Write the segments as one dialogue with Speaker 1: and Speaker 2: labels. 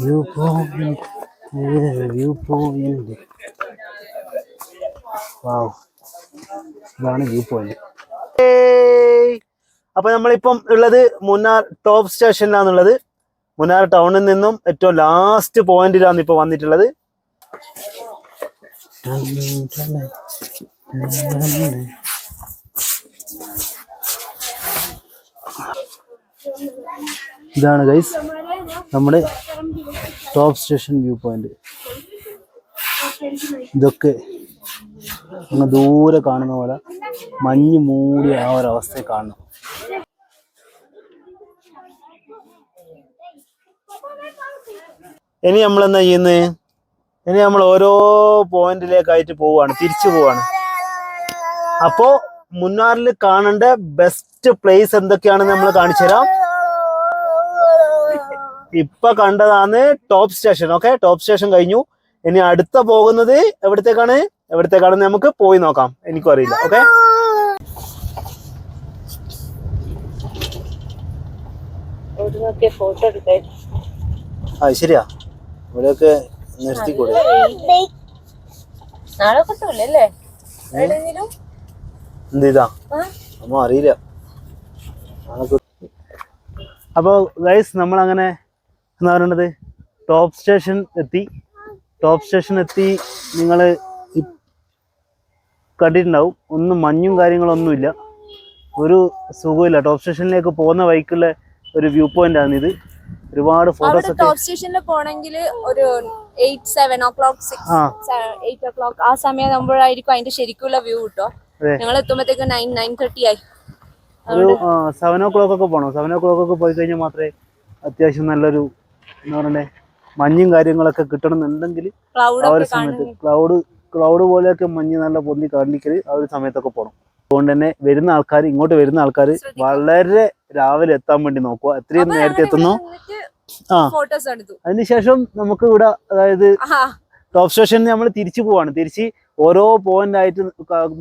Speaker 1: View point view point wow ഇതാണ് view point അപ്പൊ നമ്മളിപ്പം ഉള്ളത് മുന്നാർ ടോപ്പ് സ്റ്റേഷനിലാണുള്ളത് മുന്നാർ ടൗണിൽ നിന്നും ഏറ്റവും ലാസ്റ്റ് പോയിന്റിലാണ് ഇപ്പൊ വന്നിട്ടുള്ളത്. ഇതാണ് ഗൈസ് നമ്മുടെ ടോപ്പ് സ്റ്റേഷൻ വ്യൂ പോയിന്റ് ഇതൊക്കെ അങ്ങ് ദൂരെ കാണുന്ന പോലെ മഞ്ഞ് മൂടി ആ ഒരു അവസ്ഥയെ കാണണം. ഇനി നമ്മൾ എന്താ ചെയ്യുന്നത് ഇനി നമ്മൾ ഓരോ പോയിന്റിലേക്കായിട്ട് പോവാണ് തിരിച്ചു പോവാണ് അപ്പോ മുന്നാറിൽ കാണേണ്ട ബെസ്റ്റ് പ്ലേസ് എന്തൊക്കെയാണെന്ന് നമ്മൾ കാണിച്ചു തരാം ഇപ്പൊ കണ്ടതാണ് top station okay top station കഴിഞ്ഞു. ഇനി അടുത്ത പോകുന്നത് എവിടത്തേക്കാണ്? എവിടത്തേക്കാണെന്ന് നമുക്ക് പോയി നോക്കാം. എനിക്കും അറിയില്ല ഓക്കെ ആ ശരിയാ. ഇവിടെയൊക്കെ നിർത്തിക്കൂടെ?
Speaker 2: നാളെ കിട്ടൂലേ അല്ലേ? എവിടെയെങ്കിലും?
Speaker 1: എന്ത് അറിയില്ല. അപ്പോൾ ഗൈസ് നമ്മൾ അങ്ങനെ എന്താ പറയണത് ടോപ്പ് സ്റ്റേഷൻ എത്തി. ടോപ്പ് സ്റ്റേഷൻ എത്തി നിങ്ങൾ കണ്ടിട്ടുണ്ടാവും. ഒന്നും മഞ്ഞും കാര്യങ്ങളൊന്നുമില്ല ഒരു സുഖമില്ല ടോപ്പ് സ്റ്റേഷനിലേക്ക് പോകുന്ന വഴിക്കുള്ള ഒരു വ്യൂ പോയിന്റ് ആണ് ഇത്. ഒരുപാട് ഫോട്ടോസ്
Speaker 2: ടോപ്പ് സ്റ്റേഷനിൽ പോണെങ്കിൽ ഒരു eight seven o'clock six eight o'clock ആ സമയം ആകുമ്പോഴായിരിക്കും അതിന്റെ ശരിക്കുള്ള വ്യൂ കിട്ടോ. ഞങ്ങൾ എത്തുമ്പോഴത്തേക്ക് നയൻ നയൻ തേർട്ടി ആയി.
Speaker 1: ഒരു സെവൻ ഓ ക്ലോക്ക് ഒക്കെ പോകണം സെവൻ ഓ ക്ലോക്ക് ഒക്കെ പോയി കഴിഞ്ഞാൽ മാത്രമേ അത്യാവശ്യം നല്ലൊരു എന്താ പറയണ്ടേ മഞ്ഞും കാര്യങ്ങളൊക്കെ കിട്ടണമെന്നുണ്ടെങ്കിൽ ആ ഒരു സമയത്ത് ക്ലൗഡ് ക്ലൗഡ് പോലെയൊക്കെ മഞ്ഞ് നല്ല പൊന്തി കാണിക്കൽ ആ ഒരു സമയത്തൊക്കെ പോകണം അതുകൊണ്ട് തന്നെ വരുന്ന ആൾക്കാർ ഇങ്ങോട്ട് വരുന്ന ആൾക്കാർ. വളരെ രാവിലെ എത്താൻ വേണ്ടി നോക്കുക. എത്രയും നേരത്തെ എത്തുന്നു. ആ. അതിനുശേഷം നമുക്ക് ഇവിടെ അതായത് ടോപ്പ് സ്റ്റേഷനിൽ നമ്മൾ തിരിച്ചു പോവാണ്. തിരിച്ച് ഓരോ പോയിന്റ് ആയിട്ട്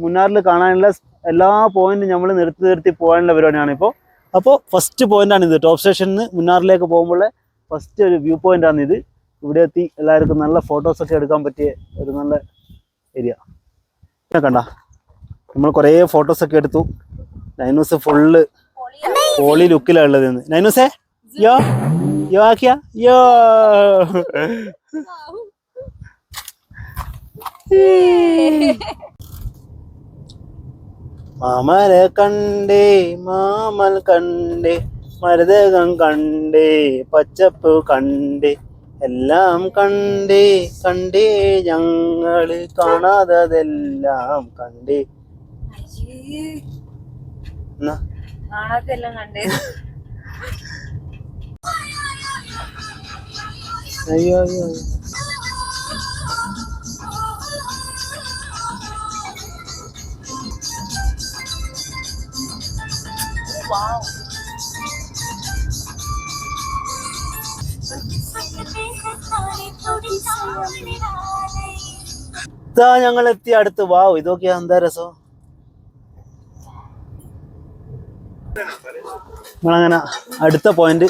Speaker 1: മുന്നാറിൽ കാണാനുള്ള എല്ലാ പോയിന്റും നമ്മൾ നിർത്തി നിർത്തി പോകാനുള്ള പരിപാടിയാണ് ഇപ്പോൾ അപ്പോൾ ഫസ്റ്റ് പോയിന്റ് ആണ് ഇത് ടോപ്പ് സ്റ്റേഷനിൽ നിന്ന് മുന്നാറിലേക്ക് പോകുമ്പോൾ ഫസ്റ്റ് ഒരു വ്യൂ പോയിന്റ് ആണ് ഇത്. ഇവിടെ എത്തി. എല്ലാവർക്കും നല്ല ഫോട്ടോസ് ഒക്കെ എടുക്കാൻ പറ്റിയ ഒരു നല്ല ഏരിയ കണ്ട? നമ്മൾ കുറേ ഫോട്ടോസ് ഒക്കെ എടുത്തു. നൈനൂസ് ഫുള്ള് പോളി ലുക്കിലാണ് ഉള്ളത്. നൈനൂസേ? യോ? യോ ആക്കിയ യോ. മാമനെ കണ്ടേ മാമൽ കണ്ടേ. മരുതകം കണ്ടേ പച്ചപ്പ് കണ്ടേ എല്ലാം കണ്ടേ കണ്ടേ ഞങ്ങൾ കാണാതതെല്ലാം കണ്ടേ. അയ്യോ അയ്യോ അയ്യോ. ഇതാ ഞങ്ങൾ എത്തി അടുത്ത്. വാവ് ഇതൊക്കെയാ എന്താ രസോ? നമ്മളങ്ങനെ അടുത്ത പോയിന്റ്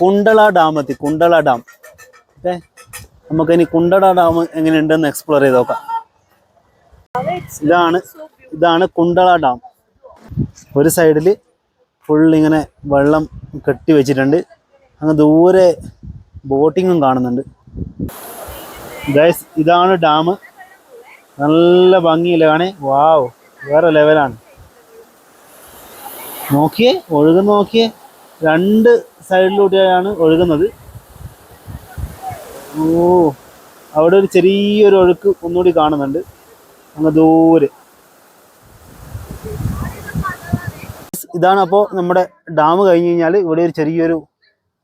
Speaker 1: കുണ്ടള ഡാം എത്തി. കുണ്ടള ഡാം ഓക്കെ നമുക്കിനി കുണ്ടള ഡാം എങ്ങനെയുണ്ടെന്ന് എക്സ്പ്ലോർ ചെയ്ത് നോക്കാം. ഇതാണ് ഇതാണ് കുണ്ടള ഡാം ഒരു സൈഡിൽ ഫുൾ ഇങ്ങനെ വെള്ളം കെട്ടി വെച്ചിട്ടുണ്ട്. അങ്ങ് ദൂരെ ബോട്ടിങ്ങും കാണുന്നുണ്ട്. ഗൈസ് ഇതാണ് ഡാം. നല്ല ഭംഗിയില്ല കാണേ. വാവ് വേറെ ലെവലാണ്. നോക്കിയേ ഒഴുകുന്ന നോക്കിയേ. രണ്ട് സൈഡിലൂടെയാണ് ഒഴുകുന്നത്. ഓ അവിടെ ഒരു ചെറിയൊരു ഒഴുക്ക് ഒന്നുകൂടി കാണുന്നുണ്ട്. അങ്ങ് ദൂരെ. ഇതാണ് അപ്പോൾ നമ്മുടെ ഡാം കഴിഞ്ഞ് കഴിഞ്ഞാൽ ഇവിടെ ഒരു ചെറിയൊരു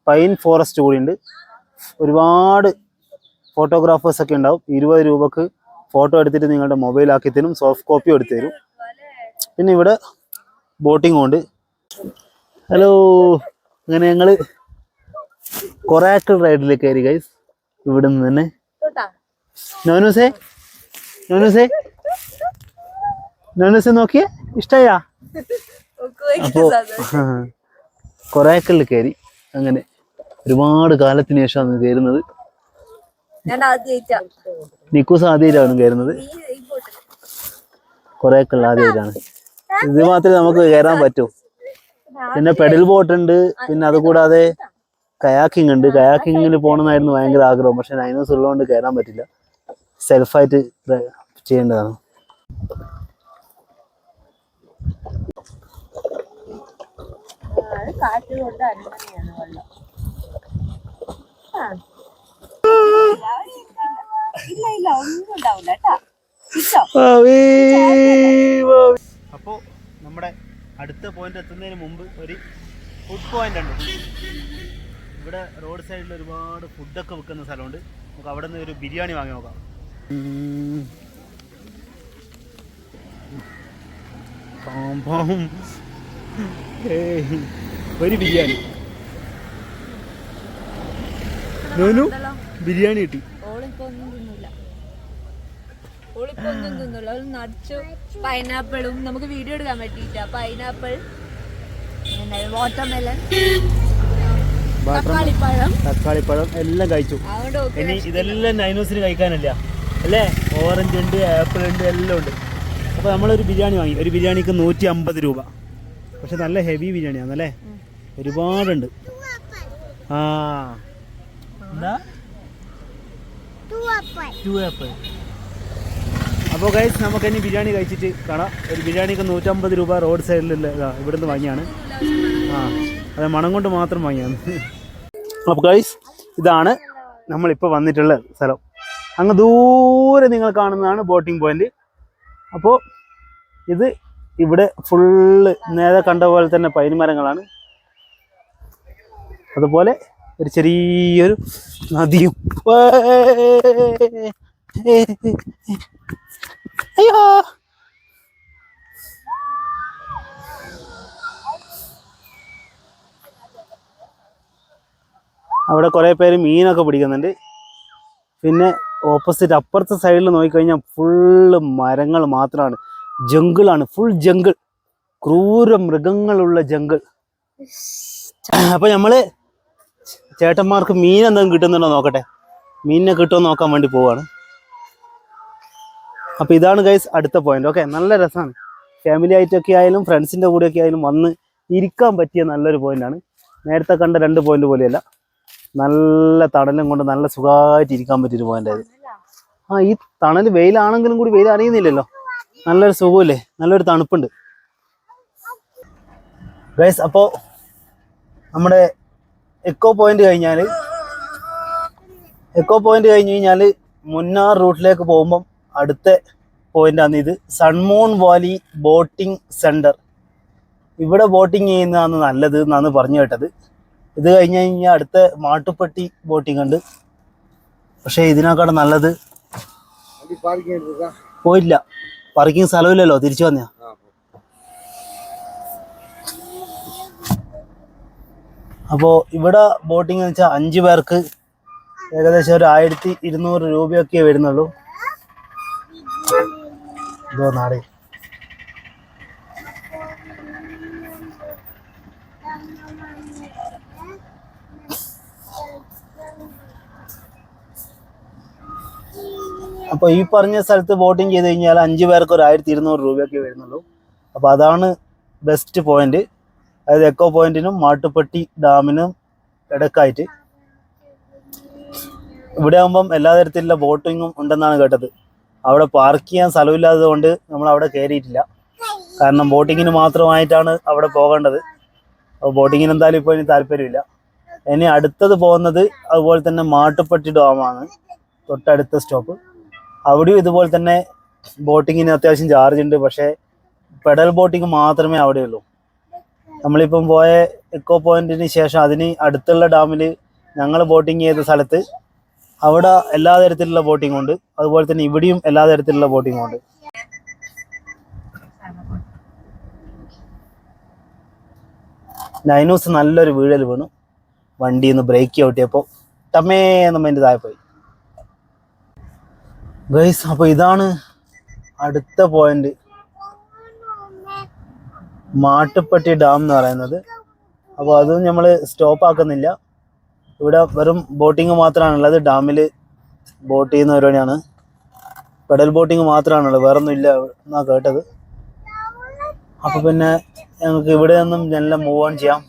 Speaker 1: പൈൻ ഫോറസ്റ്റ് കൂടി ഉണ്ട്. ഒരുപാട് ഫോട്ടോഗ്രാഫേഴ്സ് ഒക്കെ ഉണ്ടാവും. ഇരുപത് രൂപക്ക് ഫോട്ടോ എടുത്തിട്ട് നിങ്ങളുടെ മൊബൈലാക്കി തരും സോഫ്റ്റ് കോപ്പി എടുത്തു തരും. പിന്നെ ഇവിടെ ബോട്ടിംഗ് ഉണ്ട്. ഹലോ അങ്ങനെ ഞങ്ങൾ കൊറാക്കൽ റൈഡിലേക്ക് കയറി ഗൈസ് ഇവിടെ നിന്ന് തന്നെ. നോനൂസേ നോനൂസേ നോനൂസേ നോക്കിയേ? ഇഷ്ടായാ? അപ്പോ കൊറാക്കലിൽ കയറി അങ്ങനെ. ഒരുപാട് കാലത്തിന് ശേഷമാണ് കയറുന്നത്. നിക്കൂസ് ആദ്യമായിട്ടാണ് കയറുന്നത്. കുറെ ഒക്കെ ആദ്യമായിട്ടാണ് ഇത് മാത്രമേ നമുക്ക് കയറാൻ പറ്റൂ. പിന്നെ പെഡൽ ബോട്ട് ഉണ്ട്. പിന്നെ അതുകൂടാതെ കയാക്കിംഗ് ഉണ്ട്. കയാക്കിങ്ങിന് പോകണമെന്നായിരുന്നു ഭയങ്കര ആഗ്രഹം. പക്ഷെ നൈനോസ് ഉള്ളതുകൊണ്ട് കയറാൻ പറ്റില്ല. സെൽഫായിട്ട് ചെയ്യേണ്ടതാണ്.
Speaker 2: കാറ്റ് കൊണ്ട് വെള്ളം. ഇല്ല ഇല്ല ഒന്നും
Speaker 1: നമ്മുടെ അടുത്ത പോയിന്റ് എത്തുന്നതിന് മുമ്പ് ഒരു ഫുഡ് പോയിന്റ് ഉണ്ട് ഇവിടെ റോഡ് സൈഡിൽ ഒരുപാട് ഫുഡൊക്കെ വിൽക്കുന്ന സ്ഥലമുണ്ട് നമുക്ക് അവിടെ നിന്ന് ഒരു ബിരിയാണി വാങ്ങി നോക്കാം. ഒരു ബിരിയാണി നോനു ബിരിയാണി കിട്ടി.
Speaker 2: പൈനാപ്പിളും. നമുക്ക് വീഡിയോ എടുക്കാൻ പറ്റിയിട്ട പൈനാപ്പിൾ വാട്ടർമെലൺ തക്കാളിപ്പഴം.
Speaker 1: എല്ലാം കഴിച്ചു. ഇനി ഇതെല്ലാം നൈനോസിന് കഴിക്കാനല്ല. അല്ലേ? ഓറഞ്ച് ഉണ്ട് ആപ്പിൾ ഉണ്ട് എല്ലാം ഉണ്ട്. അപ്പോൾ നമ്മളൊരു ബിരിയാണി വാങ്ങി. ഒരു ബിരിയാണിക്ക് നൂറ്റി അമ്പത് രൂപ. പക്ഷെ നല്ല ഹെവി ബിരിയാണിയാണല്ലേ ഒരുപാടുണ്ട്. ആ. എന്താ ടു ആപ്പിൾ അപ്പോൾ ഗൈസ് നമുക്ക് ഇനി ബിരിയാണി കഴിച്ചിട്ട് കാണാം. ഒരു ബിരിയാണിക്ക് നൂറ്റമ്പത് രൂപ റോഡ് സൈഡിലുള്ള ഇതാ ഇവിടുന്ന് വാങ്ങിയാണ്. ആ അത് മണം കൊണ്ട് മാത്രം വാങ്ങിയാണ്. അപ്പോൾ ഗൈസ് ഇതാണ് നമ്മളിപ്പോൾ വന്നിട്ടുള്ള സ്ഥലം. അങ്ങ് ദൂരെ നിങ്ങൾ കാണുന്നതാണ് ബോട്ടിംഗ് പോയിന്റ് അപ്പോൾ ഇത് ഇവിടെ ഫുള്ള് നേരെ കണ്ട പോലെ തന്നെ പൈൻമരങ്ങളാണ് അതുപോലെ ഒരു ചെറിയൊരു നദിയും. അയ്യോ. അവിടെ കുറേ പേര് മീനൊക്കെ പിടിക്കുന്നുണ്ട്. പിന്നെ ഓപ്പോസിറ്റ് അപ്പുറത്തെ സൈഡിൽ നോക്കിക്കഴിഞ്ഞാൽ ഫുള്ള് മരങ്ങൾ മാത്രമാണ് ജംഗിളാണ്. Full jungle. ക്രൂര മൃഗങ്ങളുള്ള ജംഗിൾ. അപ്പൊ നമ്മൾ ചേട്ടന്മാർക്ക് മീൻ എന്തെങ്കിലും കിട്ടുന്നുണ്ടോ നോക്കട്ടെ. മീനിനെ കിട്ടുമോ നോക്കാൻ വേണ്ടി പോവാണ്. അപ്പൊ ഇതാണ് ഗൈസ് അടുത്ത പോയിന്റ് ഓക്കെ നല്ല രസമാണ് ഫാമിലി ആയിട്ടൊക്കെ ആയാലും ഫ്രണ്ട്സിന്റെ കൂടെയൊക്കെ ആയാലും വന്ന് ഇരിക്കാൻ പറ്റിയ നല്ലൊരു പോയിന്റാണ് നേരത്തെ കണ്ട രണ്ട് പോയിന്റ് പോലെയല്ല. നല്ല തണലും കൊണ്ട് നല്ല സുഖമായിട്ട് ഇരിക്കാൻ പറ്റിയൊരു പോയിന്റ് ആയത്. ആ ഈ തണൽ വെയിലാണെങ്കിലും കൂടി വെയിൽ അറിയുന്നില്ലല്ലോ. നല്ലൊരു സുഖമില്ലേ? നല്ലൊരു തണുപ്പുണ്ട്. ഗൈസ് അപ്പോൾ നമ്മുടെ എക്കോ പോയിന്റ് കഴിഞ്ഞാൽ എക്കോ പോയിന്റ് കഴിഞ്ഞ് കഴിഞ്ഞാൽ മുന്നാർ റൂട്ടിലേക്ക് പോകുമ്പം അടുത്ത പോയിന്റാണ് ഇത്. Sun moon valley boating centre ഇവിടെ ബോട്ടിംഗ് ചെയ്യുന്നതാണ് നല്ലത് എന്നാണ് പറഞ്ഞു കേട്ടത്. ഇത് കഴിഞ്ഞ് കഴിഞ്ഞാൽ അടുത്ത മാട്ടുപ്പെട്ടി ബോട്ടിംഗ് ഉണ്ട്. പക്ഷേ ഇതിനേക്കാളും നല്ലത് പോയില്ല. പാർക്കിംഗ് സ്ഥലമില്ലല്ലോ തിരിച്ചു വന്നയാ അപ്പോൾ ഇവിടെ ബോട്ടിംഗ് എന്ന് വെച്ചാൽ അഞ്ച് പേർക്ക് ഏകദേശം ഒരു ആയിരത്തി ഇരുന്നൂറ് രൂപയൊക്കെ വരുന്നുള്ളൂ. ഇതോ നാടേ. അപ്പോൾ ഈ പറഞ്ഞ സ്ഥലത്ത് ബോട്ടിംഗ് ചെയ്ത് കഴിഞ്ഞാൽ അഞ്ച് പേർക്ക് ഒരു ആയിരത്തി ഇരുന്നൂറ് രൂപയൊക്കെ വരുന്നുള്ളൂ. അപ്പോൾ അതാണ് ബെസ്റ്റ് പോയിന്റ് അതായത് എക്കോ പോയിന്റിനും മാട്ടുപ്പെട്ടി ഡാമിനും ഇടക്കായിട്ട്. ഇവിടെ ആകുമ്പം എല്ലാ തരത്തിലുള്ള ബോട്ടിങ്ങും ഉണ്ടെന്നാണ് കേട്ടത്. അവിടെ പാർക്ക് ചെയ്യാൻ സ്ഥലമില്ലാത്തത് കൊണ്ട് നമ്മൾ അവിടെ കയറിയിട്ടില്ല കാരണം ബോട്ടിങ്ങിന് മാത്രമായിട്ടാണ് അവിടെ പോകേണ്ടത്. അപ്പോൾ ബോട്ടിങ്ങിന് എന്തായാലും ഇപ്പോൾ ഇനി താല്പര്യമില്ല. ഇനി അടുത്തത് പോകുന്നത് അതുപോലെ തന്നെ മാട്ടുപ്പെട്ടി ഡാമാണ്. തൊട്ടടുത്ത സ്റ്റോപ്പ്. അവിടെയും ഇതുപോലെ തന്നെ ബോട്ടിങ്ങിന് അത്യാവശ്യം ചാർജ് ഉണ്ട്. പക്ഷേ പെഡൽ ബോട്ടിങ് മാത്രമേ അവിടെയുള്ളൂ. നമ്മളിപ്പം പോയ എക്കോ പോയിന്റിന് ശേഷം അതിന് അടുത്തുള്ള ഡാമിൽ ഞങ്ങൾ ബോട്ടിങ് ചെയ്ത സ്ഥലത്ത് അവിടെ എല്ലാ തരത്തിലുള്ള ബോട്ടിംഗ് ഉണ്ട്. അതുപോലെ തന്നെ ഇവിടെയും എല്ലാ തരത്തിലുള്ള ബോട്ടിംഗ് ഉണ്ട്. നൈനൂസ് നല്ലൊരു വീഴൽ വീണു. വണ്ടി ഒന്ന് ബ്രേക്ക് ചവിട്ടിയപ്പോൾ ടമേ എന്ന് അതിന്റെ താഴെ പോയി. ഗൈസ് അപ്പോൾ ഇതാണ് അടുത്ത പോയിന്റ് മാട്ടുപ്പെട്ടി ഡാം എന്ന് പറയുന്നത്. അപ്പോൾ അതും നമ്മൾ സ്റ്റോപ്പ് ആക്കുന്നില്ല. ഇവിടെ വെറും ബോട്ടിങ് മാത്രമാണുള്ളത് ഡാമിൽ ബോട്ട് ചെയ്യുന്ന പരിപാടിയാണ്. പെഡൽ ബോട്ടിങ് മാത്രമാണുള്ളത് വേറെ ഒന്നും ഇല്ല എന്നാണ് കേട്ടത്. അപ്പോൾ പിന്നെ ഞങ്ങൾക്ക് ഇവിടെ നിന്നും എല്ലാം മൂവ് ഓൺ ചെയ്യാം.